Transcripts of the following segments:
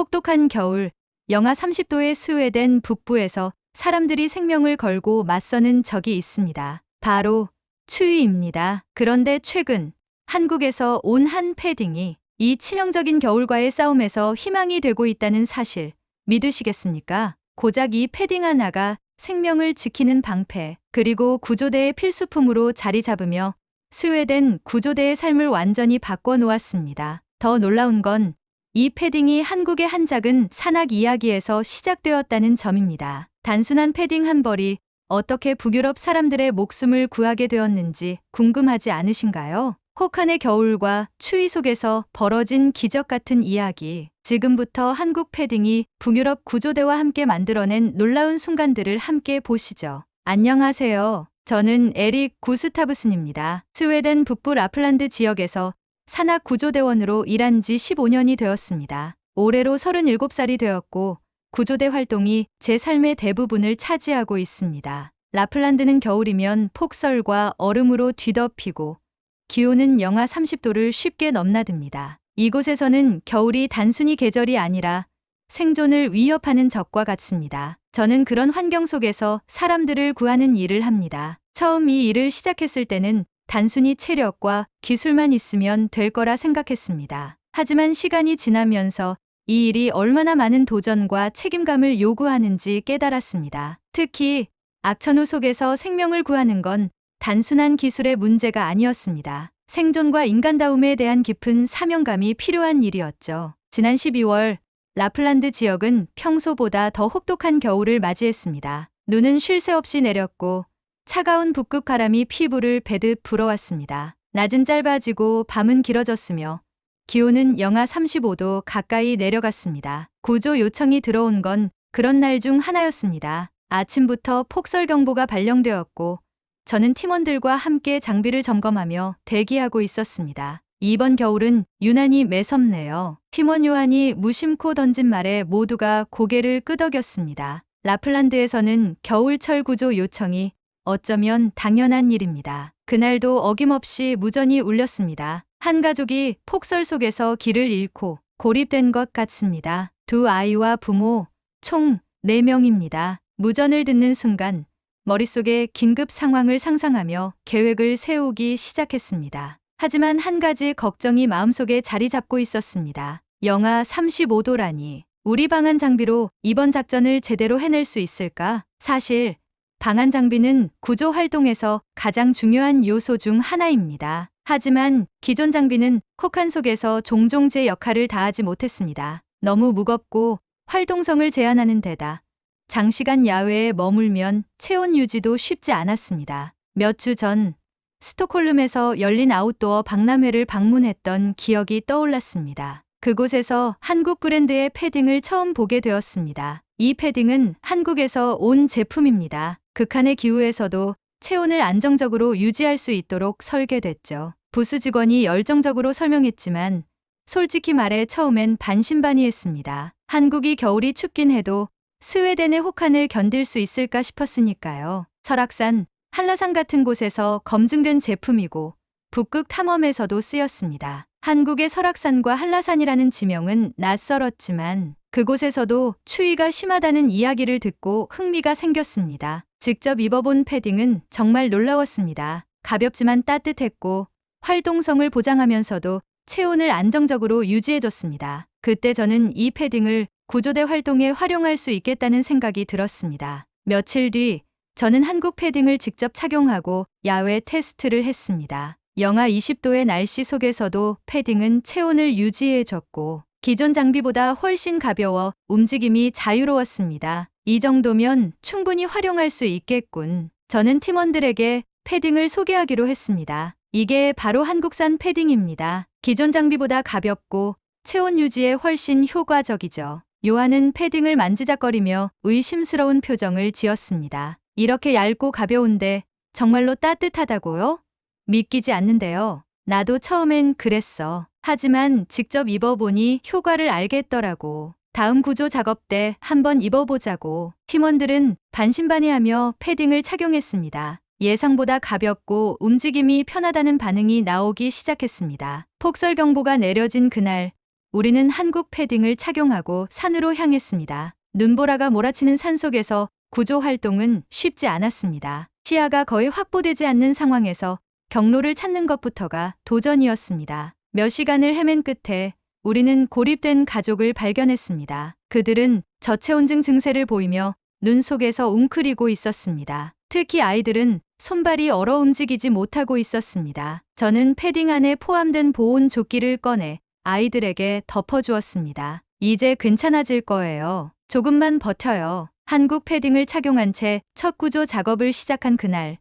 혹독한 겨울, 영하 30도의 스웨덴 북부에서 사람들이 생명을 걸고 맞서는 적이 있습니다. 바로 추위입니다. 그런데 최근 한국에서 온 한 패딩이 이 치명적인 겨울과의 싸움에서 희망이 되고 있다는 사실 믿으시겠습니까? 고작 이 패딩 하나가 생명을 지키는 방패, 그리고 구조대의 필수품으로 자리 잡으며 스웨덴 구조대의 삶을 완전히 바꿔 놓았습니다. 더 놀라운 건 이 패딩이 한국의 한 작은 산악 이야기에서 시작되었다는 점입니다. 단순한 패딩 한 벌이 어떻게 북유럽 사람들의 목숨을 구하게 되었는지 궁금하지 않으신가요? 혹한의 겨울과 추위 속에서 벌어진 기적 같은 이야기. 지금부터 한국 패딩이 북유럽 구조대와 함께 만들어낸 놀라운 순간들을 함께 보시죠. 안녕하세요. 저는 에릭 구스타브슨입니다. 스웨덴 북부 라플란드 지역에서 산악 구조대원으로 일한 지 15년이 되었습니다. 올해로 37살이 되었고 구조대 활동이 제 삶의 대부분을 차지하고 있습니다. 라플란드는 겨울이면 폭설과 얼음으로 뒤덮이고 기온은 영하 30도를 쉽게 넘나듭니다. 이곳에서는 겨울이 단순히 계절이 아니라 생존을 위협하는 적과 같습니다. 저는 그런 환경 속에서 사람들을 구하는 일을 합니다. 처음 이 일을 시작했을 때는 단순히 체력과 기술만 있으면 될 거라 생각했습니다. 하지만 시간이 지나면서 이 일이 얼마나 많은 도전과 책임감을 요구하는지 깨달았습니다. 특히 악천후 속에서 생명을 구하는 건 단순한 기술의 문제가 아니었습니다. 생존과 인간다움에 대한 깊은 사명감이 필요한 일이었죠. 지난 12월 라플란드 지역은 평소보다 더 혹독한 겨울을 맞이했습니다. 눈은 쉴 새 없이 내렸고 차가운 북극 바람이 피부를 베듯 불어왔습니다. 낮은 짧아지고 밤은 길어졌으며 기온은 영하 35도 가까이 내려갔습니다. 구조 요청이 들어온 건 그런 날 중 하나였습니다. 아침부터 폭설 경보가 발령되었고 저는 팀원들과 함께 장비를 점검하며 대기하고 있었습니다. 이번 겨울은 유난히 매섭네요. 팀원 요한이 무심코 던진 말에 모두가 고개를 끄덕였습니다. 라플란드에서는 겨울철 구조 요청이 어쩌면 당연한 일입니다. 그날도 어김없이 무전이 울렸습니다. 한 가족이 폭설 속에서 길을 잃고 고립된 것 같습니다. 두 아이와 부모, 총 4명입니다. 무전을 듣는 순간 머릿속에 긴급 상황을 상상하며 계획을 세우기 시작했습니다. 하지만 한 가지 걱정이 마음속에 자리 잡고 있었습니다. 영하 35도라니. 우리 방한 장비로 이번 작전을 제대로 해낼 수 있을까? 사실 방한 장비는 구조 활동에서 가장 중요한 요소 중 하나입니다. 하지만 기존 장비는 혹한 속에서 종종 제 역할을 다하지 못했습니다. 너무 무겁고 활동성을 제한하는 데다 장시간 야외에 머물면 체온 유지도 쉽지 않았습니다. 몇 주 전 스톡홀름에서 열린 아웃도어 박람회를 방문했던 기억이 떠올랐습니다. 그곳에서 한국 브랜드의 패딩을 처음 보게 되었습니다. 이 패딩은 한국에서 온 제품입니다. 극한의 기후에서도 체온을 안정적으로 유지할 수 있도록 설계됐죠. 부스 직원이 열정적으로 설명했지만 솔직히 말해 처음엔 반신반의했습니다. 한국이 겨울이 춥긴 해도 스웨덴의 혹한을 견딜 수 있을까 싶었으니까요. 설악산, 한라산 같은 곳에서 검증된 제품이고 북극 탐험에서도 쓰였습니다. 한국의 설악산과 한라산이라는 지명은 낯설었지만 그곳에서도 추위가 심하다는 이야기를 듣고 흥미가 생겼습니다. 직접 입어본 패딩은 정말 놀라웠습니다. 가볍지만 따뜻했고 활동성을 보장하면서도 체온을 안정적으로 유지해줬습니다. 그때 저는 이 패딩을 구조대 활동에 활용할 수 있겠다는 생각이 들었습니다. 며칠 뒤 저는 한국 패딩을 직접 착용하고 야외 테스트를 했습니다. 영하 20도의 날씨 속에서도 패딩은 체온을 유지해줬고 기존 장비보다 훨씬 가벼워 움직임이 자유로웠습니다. 이 정도면 충분히 활용할 수 있겠군. 저는 팀원들에게 패딩을 소개하기로 했습니다. 이게 바로 한국산 패딩입니다. 기존 장비보다 가볍고 체온 유지에 훨씬 효과적이죠. 요한은 패딩을 만지작거리며 의심스러운 표정을 지었습니다. 이렇게 얇고 가벼운데 정말로 따뜻하다고요? 믿기지 않는데요. 나도 처음엔 그랬어. 하지만 직접 입어보니 효과를 알겠더라고. 다음 구조 작업 때 한번 입어보자고. 팀원들은 반신반의하며 패딩을 착용했습니다. 예상보다 가볍고 움직임이 편하다는 반응이 나오기 시작했습니다. 폭설 경보가 내려진 그날 우리는 한국 패딩을 착용하고 산으로 향했습니다. 눈보라가 몰아치는 산 속에서 구조 활동은 쉽지 않았습니다. 시야가 거의 확보되지 않는 상황에서 경로를 찾는 것부터가 도전이었습니다. 몇 시간을 헤맨 끝에 우리는 고립된 가족을 발견했습니다. 그들은 저체온증 증세를 보이며 눈 속에서 웅크리고 있었습니다. 특히 아이들은 손발이 얼어 움직이지 못하고 있었습니다. 저는 패딩 안에 포함된 보온 조끼를 꺼내 아이들에게 덮어주었습니다. 이제 괜찮아질 거예요. 조금만 버텨요. 한국 패딩을 착용한 채 첫 구조 작업을 시작한 그날,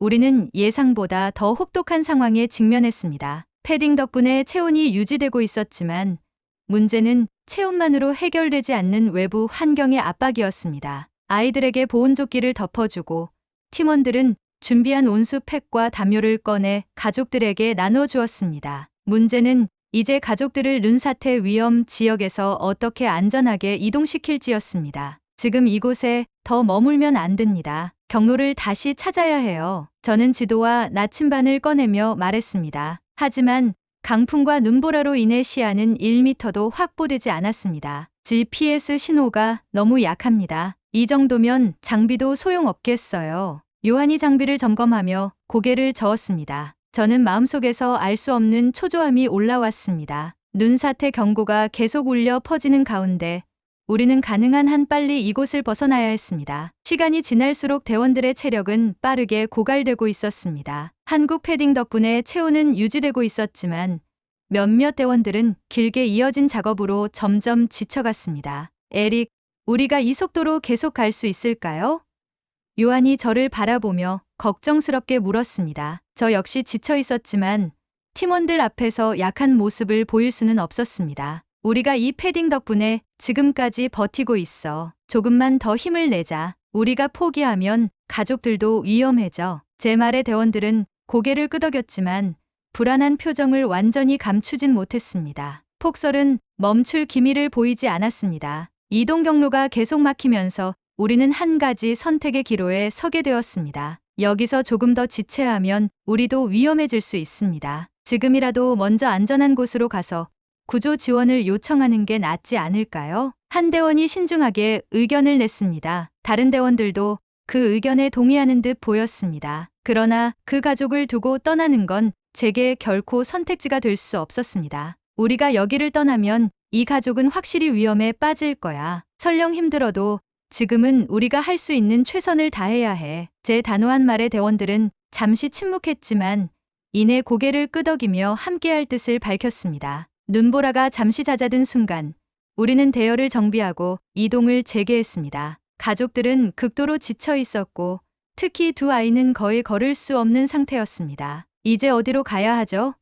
우리는 예상보다 더 혹독한 상황에 직면했습니다. 패딩 덕분에 체온이 유지되고 있었지만 문제는 체온만으로 해결되지 않는 외부 환경의 압박이었습니다. 아이들에게 보온조끼를 덮어주고 팀원들은 준비한 온수 팩과 담요를 꺼내 가족들에게 나눠주었습니다. 문제는 이제 가족들을 눈사태 위험 지역에서 어떻게 안전하게 이동시킬지였습니다. 지금 이곳에 더 머물면 안 됩니다. 경로를 다시 찾아야 해요. 저는 지도와 나침반을 꺼내며 말했습니다. 하지만 강풍과 눈보라로 인해 시야는 1미터도 확보되지 않았습니다. GPS 신호가 너무 약합니다. 이 정도면 장비도 소용없겠어요. 요한이 장비를 점검하며 고개를 저었습니다. 저는 마음속에서 알 수 없는 초조함이 올라왔습니다. 눈사태 경고가 계속 울려 퍼지는 가운데 우리는 가능한 한 빨리 이곳을 벗어나야 했습니다. 시간이 지날수록 대원들의 체력은 빠르게 고갈되고 있었습니다. 한국 패딩 덕분에 체온은 유지되고 있었지만 몇몇 대원들은 길게 이어진 작업으로 점점 지쳐갔습니다. 에릭, 우리가 이 속도로 계속 갈 수 있을까요? 요한이 저를 바라보며 걱정스럽게 물었습니다. 저 역시 지쳐 있었지만 팀원들 앞에서 약한 모습을 보일 수는 없었습니다. 우리가 이 패딩 덕분에 지금까지 버티고 있어. 조금만 더 힘을 내자. 우리가 포기하면 가족들도 위험해져. 제 말에 대원들은 고개를 끄덕였지만 불안한 표정을 완전히 감추진 못했습니다. 폭설은 멈출 기미를 보이지 않았습니다. 이동 경로가 계속 막히면서 우리는 한 가지 선택의 기로에 서게 되었습니다. 여기서 조금 더 지체하면 우리도 위험해질 수 있습니다. 지금이라도 먼저 안전한 곳으로 가서 구조 지원을 요청하는 게 낫지 않을까요? 한 대원이 신중하게 의견을 냈습니다. 다른 대원들도 그 의견에 동의하는 듯 보였습니다. 그러나 그 가족을 두고 떠나는 건 제게 결코 선택지가 될 수 없었습니다. 우리가 여기를 떠나면 이 가족은 확실히 위험에 빠질 거야. 설령 힘들어도 지금은 우리가 할 수 있는 최선을 다해야 해. 제 단호한 말에 대원들은 잠시 침묵했지만 이내 고개를 끄덕이며 함께할 뜻을 밝혔습니다. 눈보라가 잠시 잦아든 순간 우리는 대열을 정비하고 이동을 재개했습니다. 가족들은 극도로 지쳐 있었고 특히 두 아이는 거의 걸을 수 없는 상태였습니다. 이제 어디로 가야 하죠?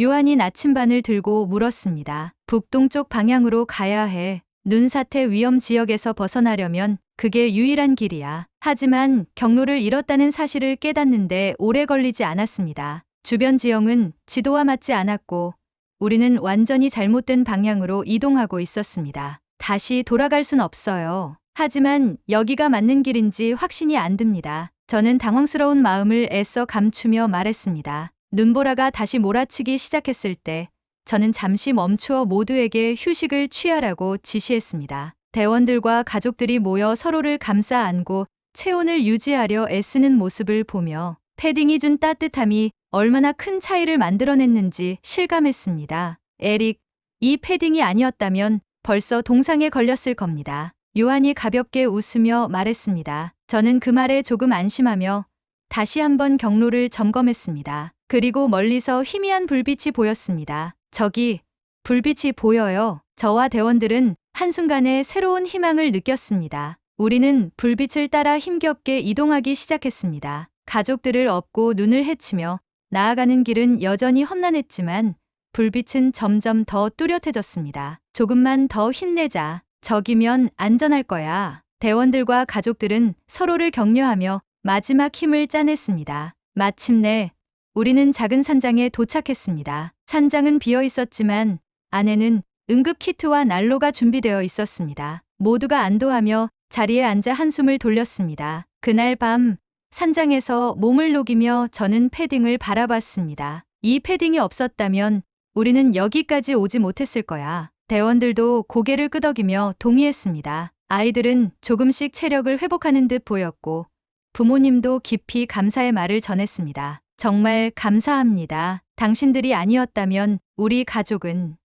요한이 나침반을 들고 물었습니다. 북동쪽 방향으로 가야 해. 눈사태 위험 지역에서 벗어나려면 그게 유일한 길이야. 하지만 경로를 잃었다는 사실을 깨닫는데 오래 걸리지 않았습니다. 주변 지형은 지도와 맞지 않았고 우리는 완전히 잘못된 방향으로 이동하고 있었습니다. 다시 돌아갈 순 없어요. 하지만 여기가 맞는 길인지 확신이 안 듭니다. 저는 당황스러운 마음을 애써 감추며 말했습니다. 눈보라가 다시 몰아치기 시작했을 때 저는 잠시 멈추어 모두에게 휴식을 취하라고 지시했습니다. 대원들과 가족들이 모여 서로를 감싸 안고 체온을 유지하려 애쓰는 모습을 보며 패딩이 준 따뜻함이 얼마나 큰 차이를 만들어냈는지 실감했습니다. 에릭, 이 패딩이 아니었다면 벌써 동상에 걸렸을 겁니다. 요한이 가볍게 웃으며 말했습니다. 저는 그 말에 조금 안심하며 다시 한번 경로를 점검했습니다. 그리고 멀리서 희미한 불빛이 보였습니다. 저기, 불빛이 보여요. 저와 대원들은 한순간에 새로운 희망을 느꼈습니다. 우리는 불빛을 따라 힘겹게 이동하기 시작했습니다. 가족들을 업고 눈을 헤치며 나아가는 길은 여전히 험난했지만 불빛은 점점 더 뚜렷해졌습니다. 조금만 더 힘내자. 저기면 안전할 거야. 대원들과 가족들은 서로를 격려하며 마지막 힘을 짜냈습니다. 마침내 우리는 작은 산장에 도착했습니다. 산장은 비어 있었지만 안에는 응급 키트와 난로가 준비되어 있었습니다. 모두가 안도하며 자리에 앉아 한숨을 돌렸습니다. 그날 밤 산장에서 몸을 녹이며 저는 패딩을 바라봤습니다. 이 패딩이 없었다면 우리는 여기까지 오지 못했을 거야. 대원들도 고개를 끄덕이며 동의했습니다. 아이들은 조금씩 체력을 회복하는 듯 보였고 부모님도 깊이 감사의 말을 전했습니다. 정말 감사합니다. 당신들이 아니었다면 우리 가족은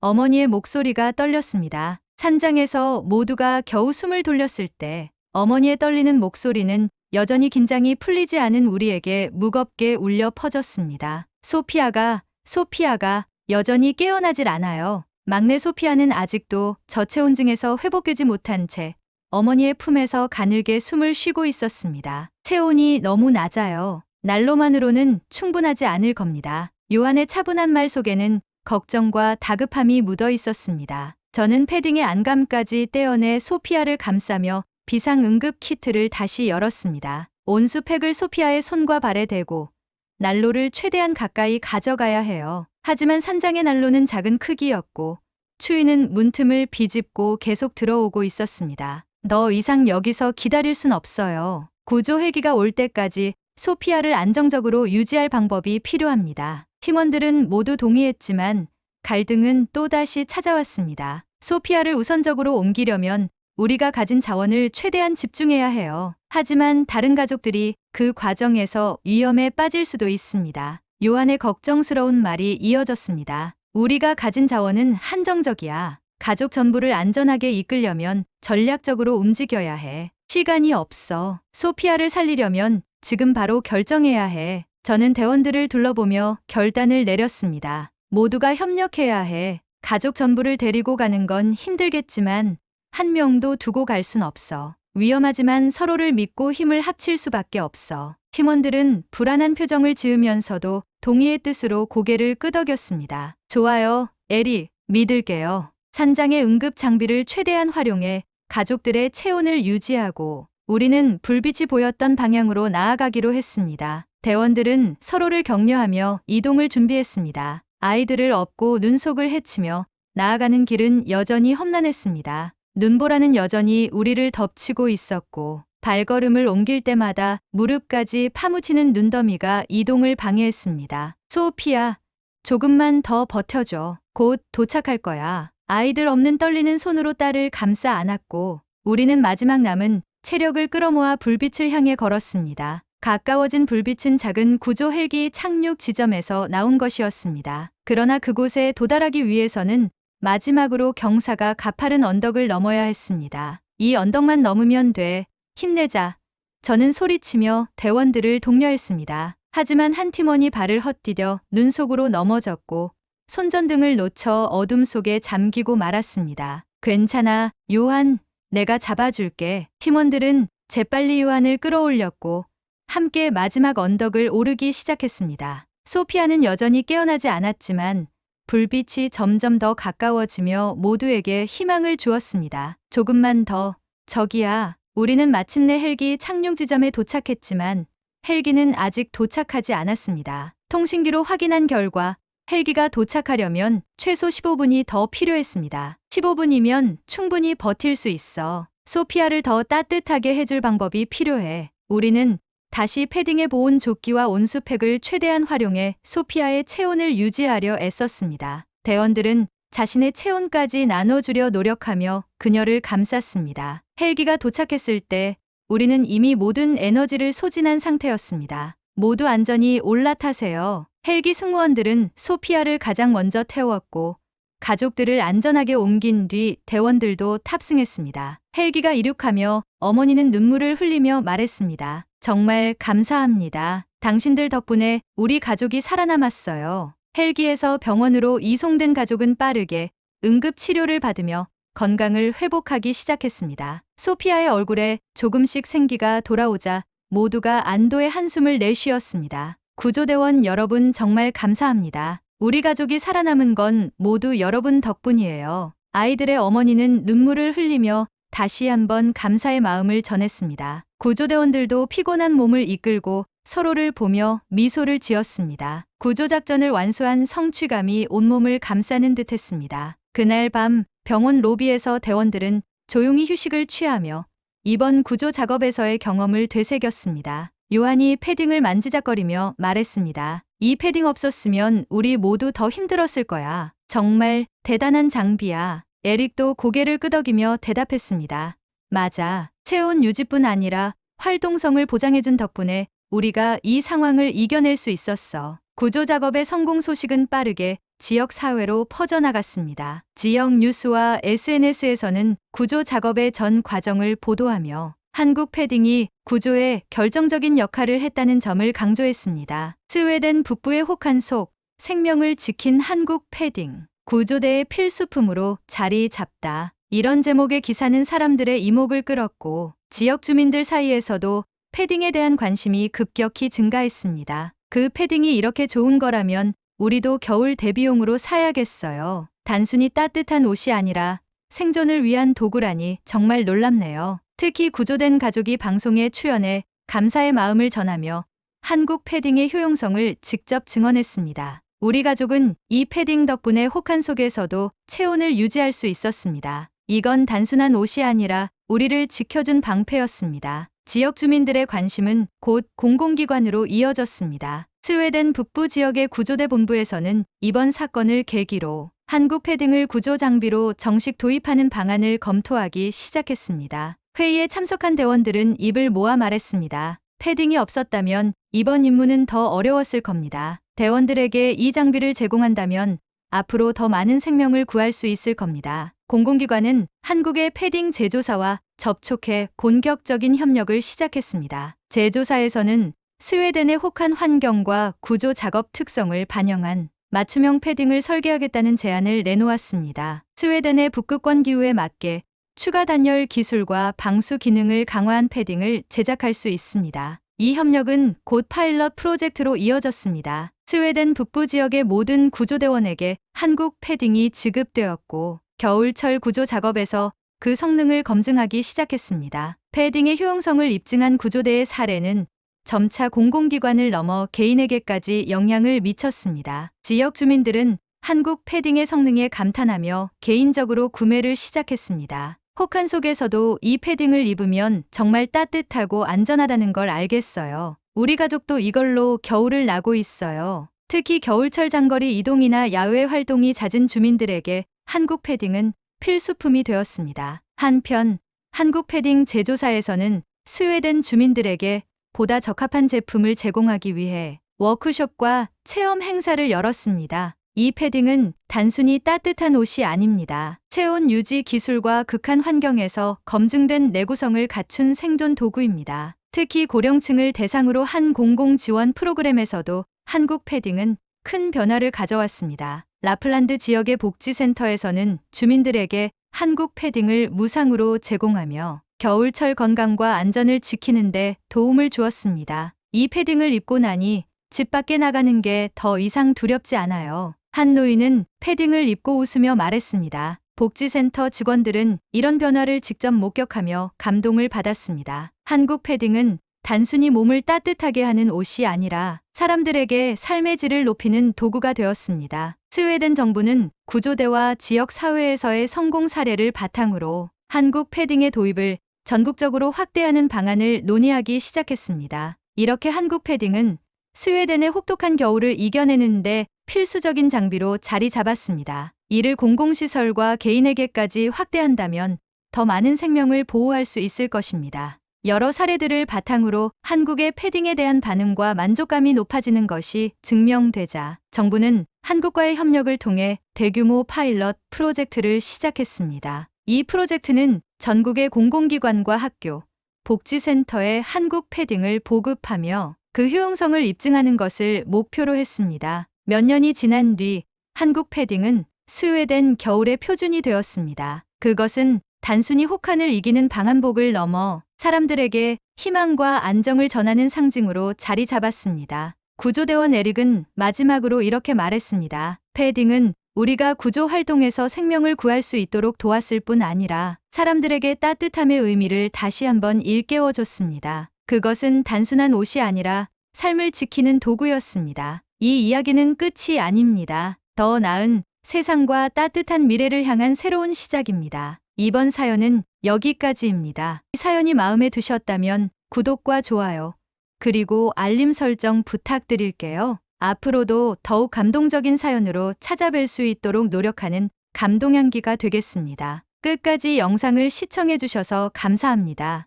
어머니의 목소리가 떨렸습니다. 산장에서 모두가 겨우 숨을 돌렸을 때 어머니의 떨리는 목소리는 여전히 긴장이 풀리지 않은 우리에게 무겁게 울려 퍼졌습니다. 소피아가, 소피아가 여전히 깨어나질 않아요. 막내 소피아는 아직도 저체온증에서 회복되지 못한 채 어머니의 품에서 가늘게 숨을 쉬고 있었습니다. 체온이 너무 낮아요. 난로만으로는 충분하지 않을 겁니다. 요한의 차분한 말 속에는 걱정과 다급함이 묻어 있었습니다. 저는 패딩의 안감까지 떼어내 소피아를 감싸며 비상 응급 키트를 다시 열었습니다. 온수팩을 소피아의 손과 발에 대고 난로를 최대한 가까이 가져가야 해요. 하지만 산장의 난로는 작은 크기였고 추위는 문틈을 비집고 계속 들어오고 있었습니다. 더 이상 여기서 기다릴 순 없어요. 구조 헬기가 올 때까지 소피아를 안정적으로 유지할 방법이 필요합니다. 팀원들은 모두 동의했지만 갈등은 또다시 찾아왔습니다. 소피아를 우선적으로 옮기려면 우리가 가진 자원을 최대한 집중해야 해요. 하지만 다른 가족들이 그 과정에서 위험에 빠질 수도 있습니다. 요한의 걱정스러운 말이 이어졌습니다. 우리가 가진 자원은 한정적이야. 가족 전부를 안전하게 이끌려면 전략적으로 움직여야 해. 시간이 없어. 소피아를 살리려면 지금 바로 결정해야 해. 저는 대원들을 둘러보며 결단을 내렸습니다. 모두가 협력해야 해. 가족 전부를 데리고 가는 건 힘들겠지만 한 명도 두고 갈 순 없어. 위험하지만 서로를 믿고 힘을 합칠 수밖에 없어. 팀원들은 불안한 표정을 지으면서도 동의의 뜻으로 고개를 끄덕였습니다. 좋아요, 에리, 믿을게요. 산장의 응급 장비를 최대한 활용해 가족들의 체온을 유지하고 우리는 불빛이 보였던 방향으로 나아가기로 했습니다. 대원들은 서로를 격려하며 이동을 준비했습니다. 아이들을 업고 눈속을 헤치며 나아가는 길은 여전히 험난했습니다. 눈보라는 여전히 우리를 덮치고 있었고 발걸음을 옮길 때마다 무릎까지 파묻히는 눈더미가 이동을 방해했습니다. 소피아, 조금만 더 버텨줘. 곧 도착할 거야. 아이들 없는 떨리는 손으로 딸을 감싸 안았고 우리는 마지막 남은 체력을 끌어모아 불빛을 향해 걸었습니다. 가까워진 불빛은 작은 구조 헬기 착륙 지점에서 나온 것이었습니다. 그러나 그곳에 도달하기 위해서는 마지막으로 경사가 가파른 언덕을 넘어야 했습니다. 이 언덕만 넘으면 돼. 힘내자. 저는 소리치며 대원들을 독려했습니다. 하지만 한 팀원이 발을 헛디뎌 눈 속으로 넘어졌고 손전등을 놓쳐 어둠 속에 잠기고 말았습니다. 괜찮아, 요한. 내가 잡아줄게. 팀원들은 재빨리 요한을 끌어올렸고 함께 마지막 언덕을 오르기 시작했습니다. 소피아는 여전히 깨어나지 않았지만 불빛이 점점 더 가까워지며 모두에게 희망을 주었습니다. 조금만 더. 저기야. 우리는 마침내 헬기 착륙 지점에 도착했지만 헬기는 아직 도착하지 않았습니다. 통신기로 확인한 결과 헬기가 도착하려면 최소 15분이 더 필요했습니다. 15분이면 충분히 버틸 수 있어. 소피아를 더 따뜻하게 해줄 방법이 필요해. 우리는 다시 패딩에 보온 조끼와 온수팩을 최대한 활용해 소피아의 체온을 유지하려 애썼습니다. 대원들은 자신의 체온까지 나눠주려 노력하며 그녀를 감쌌습니다. 헬기가 도착했을 때 우리는 이미 모든 에너지를 소진한 상태였습니다. 모두 안전히 올라타세요. 헬기 승무원들은 소피아를 가장 먼저 태웠고 가족들을 안전하게 옮긴 뒤 대원들도 탑승했습니다. 헬기가 이륙하며 어머니는 눈물을 흘리며 말했습니다. 정말 감사합니다. 당신들 덕분에 우리 가족이 살아남았어요. 헬기에서 병원으로 이송된 가족은 빠르게 응급 치료를 받으며 건강을 회복하기 시작했습니다. 소피아의 얼굴에 조금씩 생기가 돌아오자 모두가 안도의 한숨을 내쉬었습니다. 구조대원 여러분 정말 감사합니다. 우리 가족이 살아남은 건 모두 여러분 덕분이에요. 아이들의 어머니는 눈물을 흘리며 다시 한번 감사의 마음을 전했습니다. 구조대원들도 피곤한 몸을 이끌고 서로를 보며 미소를 지었습니다. 구조작전을 완수한 성취감이 온몸을 감싸는 듯 했습니다. 그날 밤 병원 로비에서 대원들은 조용히 휴식을 취하며 이번 구조 작업에서의 경험을 되새겼습니다. 요한이 패딩을 만지작거리며 말했습니다. 이 패딩 없었으면 우리 모두 더 힘들었을 거야. 정말 대단한 장비야. 에릭도 고개를 끄덕이며 대답했습니다. 맞아. 체온 유지뿐 아니라 활동성을 보장해준 덕분에 우리가 이 상황을 이겨낼 수 있었어. 구조 작업의 성공 소식은 빠르게 지역 사회로 퍼져나갔습니다. 지역 뉴스와 SNS에서는 구조 작업의 전 과정을 보도하며 한국 패딩이 구조에 결정적인 역할을 했다는 점을 강조했습니다. 스웨덴 북부의 혹한 속 생명을 지킨 한국 패딩 구조대의 필수품으로 자리 잡다. 이런 제목의 기사는 사람들의 이목을 끌었고 지역 주민들 사이에서도 패딩에 대한 관심이 급격히 증가했습니다. 그 패딩이 이렇게 좋은 거라면 우리도 겨울 대비용으로 사야겠어요. 단순히 따뜻한 옷이 아니라 생존을 위한 도구라니 정말 놀랍네요. 특히 구조된 가족이 방송에 출연해 감사의 마음을 전하며 한국 패딩의 효용성을 직접 증언했습니다. 우리 가족은 이 패딩 덕분에 혹한 속에서도 체온을 유지할 수 있었습니다. 이건 단순한 옷이 아니라 우리를 지켜준 방패였습니다. 지역 주민들의 관심은 곧 공공기관으로 이어졌습니다. 스웨덴 북부 지역의 구조대 본부에서는 이번 사건을 계기로 한국 패딩을 구조 장비로 정식 도입하는 방안을 검토하기 시작했습니다. 회의에 참석한 대원들은 입을 모아 말했습니다. 패딩이 없었다면 이번 임무는 더 어려웠을 겁니다. 대원들에게 이 장비를 제공한다면 앞으로 더 많은 생명을 구할 수 있을 겁니다. 공공기관은 한국의 패딩 제조사와 접촉해 본격적인 협력을 시작했습니다. 제조사에서는 스웨덴의 혹한 환경과 구조 작업 특성을 반영한 맞춤형 패딩을 설계하겠다는 제안을 내놓았습니다. 스웨덴의 북극권 기후에 맞게 추가 단열 기술과 방수 기능을 강화한 패딩을 제작할 수 있습니다. 이 협력은 곧 파일럿 프로젝트로 이어졌습니다. 스웨덴 북부 지역의 모든 구조대원에게 한국 패딩이 지급되었고 겨울철 구조 작업에서 그 성능을 검증하기 시작했습니다. 패딩의 효용성을 입증한 구조대의 사례는 점차 공공기관을 넘어 개인에게까지 영향을 미쳤습니다. 지역 주민들은 한국 패딩의 성능에 감탄하며 개인적으로 구매를 시작했습니다. 혹한 속에서도 이 패딩을 입으면 정말 따뜻하고 안전하다는 걸 알겠어요. 우리 가족도 이걸로 겨울을 나고 있어요. 특히 겨울철 장거리 이동이나 야외 활동이 잦은 주민들에게 한국 패딩은 필수품이 되었습니다. 한편 한국 패딩 제조사에서는 스웨덴 주민들에게 보다 적합한 제품을 제공하기 위해 워크숍과 체험 행사를 열었습니다. 이 패딩은 단순히 따뜻한 옷이 아닙니다. 체온 유지 기술과 극한 환경에서 검증된 내구성을 갖춘 생존 도구입니다. 특히 고령층을 대상으로 한 공공 지원 프로그램에서도 한국 패딩은 큰 변화를 가져왔습니다. 라플란드 지역의 복지센터에서는 주민들에게 한국 패딩을 무상으로 제공하며 겨울철 건강과 안전을 지키는데 도움을 주었습니다. 이 패딩을 입고 나니 집 밖에 나가는 게 더 이상 두렵지 않아요. 한 노인은 패딩을 입고 웃으며 말했습니다. 복지센터 직원들은 이런 변화를 직접 목격하며 감동을 받았습니다. 한국 패딩은 단순히 몸을 따뜻하게 하는 옷이 아니라 사람들에게 삶의 질을 높이는 도구가 되었습니다. 스웨덴 정부는 구조대와 지역 사회에서의 성공 사례를 바탕으로 한국 패딩의 도입을 전국적으로 확대하는 방안을 논의하기 시작했습니다. 이렇게 한국 패딩은 스웨덴의 혹독한 겨울을 이겨내는데 필수적인 장비로 자리 잡았습니다. 이를 공공시설과 개인에게까지 확대한다면 더 많은 생명을 보호할 수 있을 것입니다. 여러 사례들을 바탕으로 한국의 패딩에 대한 반응과 만족감이 높아지는 것이 증명되자 정부는 한국과의 협력을 통해 대규모 파일럿 프로젝트를 시작했습니다. 이 프로젝트는 전국의 공공기관과 학교, 복지센터에 한국 패딩을 보급하며 그 효용성을 입증하는 것을 목표로 했습니다. 몇 년이 지난 뒤 한국 패딩은 스웨덴 겨울의 표준이 되었습니다. 그것은 단순히 혹한을 이기는 방한복을 넘어 사람들에게 희망과 안정을 전하는 상징으로 자리 잡았습니다. 구조대원 에릭은 마지막으로 이렇게 말했습니다. 패딩은 우리가 구조 활동에서 생명을 구할 수 있도록 도왔을 뿐 아니라 사람들에게 따뜻함의 의미를 다시 한번 일깨워 줬습니다. 그것은 단순한 옷이 아니라 삶을 지키는 도구였습니다. 이 이야기는 끝이 아닙니다. 더 나은 세상과 따뜻한 미래를 향한 새로운 시작입니다. 이번 사연은 여기까지입니다. 이 사연이 마음에 드셨다면 구독과 좋아요, 그리고 알림 설정 부탁드릴게요. 앞으로도 더욱 감동적인 사연으로 찾아뵐 수 있도록 노력하는 감동향기가 되겠습니다. 끝까지 영상을 시청해주셔서 감사합니다.